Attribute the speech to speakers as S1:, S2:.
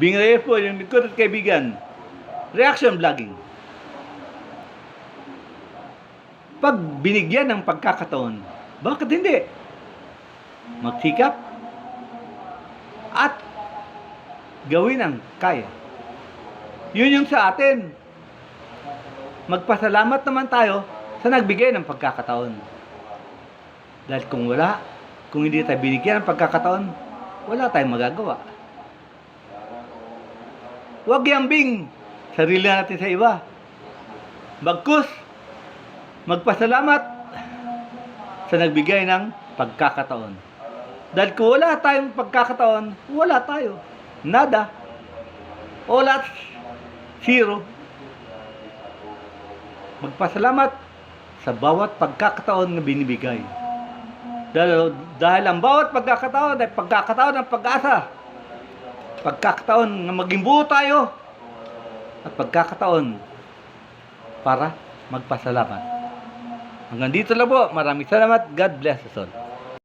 S1: Bing Reyes po, yung lingkod at kaibigan. Reaction vlogging. Pag binigyan ng pagkakataon, bakit hindi? Magsikap at gawin ang kaya. Yun yung sa atin. Magpasalamat naman tayo sa nagbigay ng pagkakataon. Dahil kung wala, kung hindi tayo binigyan ng pagkakataon, wala tayong magagawa. Huwag yambing sarili natin sa iba. Bagkus, magpasalamat sa nagbigay ng pagkakataon. Dahil kung wala tayong pagkakataon, wala tayo. Nada. Wala. Zero. Magpasalamat sa bawat pagkakataon na binibigay. Dahil, dahil ang bawat pagkakataon ay pagkakataon ng pag-asa. Pagkakataon na maging buo tayo. At pagkakataon para magpasalamat. Hanggang dito lang po. Maraming salamat. God bless us all.